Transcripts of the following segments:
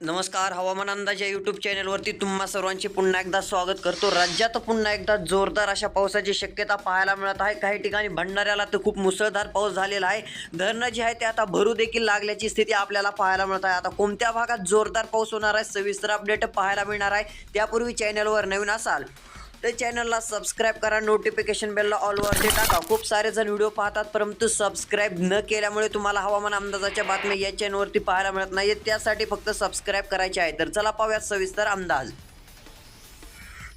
नमस्कार हवामान अंदाज या यूट्यूब चॅनलवरती तुम्हा सर्वांचे पुन्हा एकदा स्वागत करतो. राज्यात पुन्हा एकदा जोरदार अशा पावसाची शक्यता पाहायला मिळत आहे. काही ठिकाणी भंडाऱ्याला तर खूप मुसळधार पाऊस झालेला आहे. धरणं जी आहे ते आता भरू देखील लागल्याची स्थिती आपल्याला पाहायला मिळत आहे. आता कोणत्या भागात जोरदार पाऊस होणार आहे? सविस्तर अपडेट पाहायला मिळणार आहे. त्यापूर्वी चॅनलवर नवीन असाल तर चॅनलला सबस्क्राईब करा. नोटिफिकेशन बेलला ऑलवरती टाका. खूप सारे जण व्हिडिओ पाहतात परंतु सबस्क्राईब न केल्यामुळे तुम्हाला हवामान अंदाजाच्या बातम्या या चॅनलवरती पाहायला मिळत नाही त्यासाठी फक्त सबस्क्राईब करायचे आहे. तर चला पाहूयात सविस्तर अंदाज.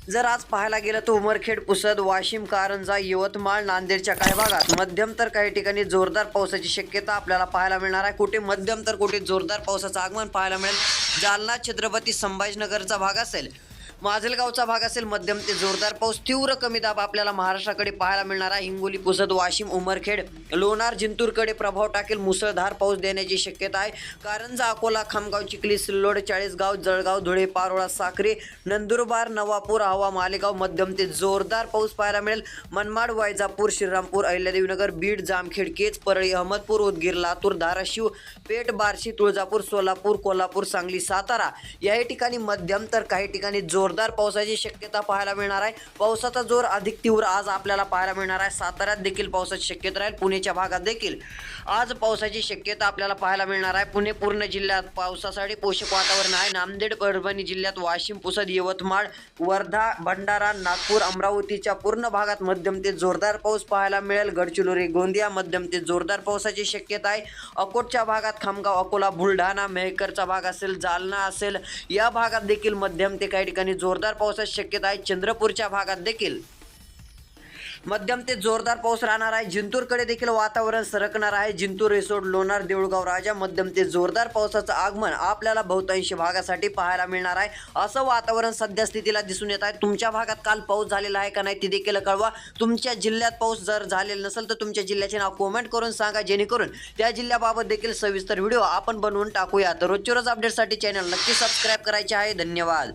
जर आज पाहायला गेलं तर उमरखेड पुसद वाशिम कारंजा यवतमाळ नांदेडच्या काही भागात मध्यम तर काही ठिकाणी जोरदार पावसाची शक्यता आपल्याला पाहायला मिळणार आहे. कुठे मध्यम तर कुठे जोरदार पावसाचं आगमन पाहायला मिळेल? जालना छत्रपती संभाजीनगरचा भाग असेल. माजलगावचा भाग असेल मध्यम ते जोरदार पाऊस. तीव्र कमी दाब आपल्याला महाराष्ट्राकडे पाहायला मिळणार आहे. हिंगोली पुसद वाशिम उमरखेड लोणार जिंतूरकडे प्रभाव टाकेल. मुसळधार पाऊस देण्याची शक्यता आहे. कारंजा अकोला खामगाव चिखली सिल्लोड चाळीसगाव जळगाव धुळे पारोळा साक्री नंदुरबार नवापूर आवा मालेगाव मध्यम ते जोरदार पाऊस पाहायला मिळेल. मनमाड वैजापूर श्रीरामपूर अहिल्यादेवीनगर बीड जामखेड केज परळी अहमदपूर उदगीर लातूर धाराशिव पेठ बार्शी तुळजापूर सोलापूर कोल्हापूर सांगली सातारा. याही ठिकाणी मध्यम तर काही ठिकाणी जोर जोरदार पावसाची शक्यता पाहायला मिळणार आहे. पावसाचा जोर अधिक तीव्र आज आपल्याला पाहायला मिळणार आहे. साताऱ्यात देखील पावसाची शक्यता राहील. पुणेच्या भागात देखील आज पावसाची शक्यता आपल्याला पाहायला मिळणार आहे. पुणे पूर्ण जिल्ह्यात पावसासाठी पोषक वातावरण आहे. नांदेड परभणी जिल्ह्यात वाशिम पुसद यवतमाळ वर्धा भंडारा नागपूर अमरावतीच्या पूर्ण भागात मध्यम ते जोरदार पाऊस पाहायला मिळेल. गडचिरोली गोंदिया मध्यम ते जोरदार पावसाची शक्यता आहे. अकोटच्या भागात खामगाव अकोला बुलढाणा मेहकरचा भाग असेल जालना असेल या भागात देखील मध्यम ते काही ठिकाणी जोरदार पावसाची शक्यता आहे. चंद्रपूरच्या भागात देखील. मध्यम ते जोरदार पाऊस राहणार आहे. जिंतूरकडे देखील वातावरण सरकणार आहे. जिंतूर रिसोड लोणार देऊळगाव राजा मध्यम ते जोरदार पावसाचं आगमन आपल्याला बहुतांशी भागासाठी पाहायला मिळणार आहे. असं वातावरण सध्या स्थितीला दिसून येत आहे. तुमच्या भागात काल पाऊस झालेला आहे का नाही ते देखील कळवा. तुमच्या जिल्ह्यात पाऊस जर झालेला नसेल तर तुमच्या जिल्ह्याचे नाव कमेंट करून सांगा. जेणेकरून त्या जिल्ह्याबाबत देखील सविस्तर व्हिडिओ आपण बनवून टाकूया. तर रोजच्या रोज अपडेटसाठी चॅनल नक्की सबस्क्राईब करायचे आहे. धन्यवाद.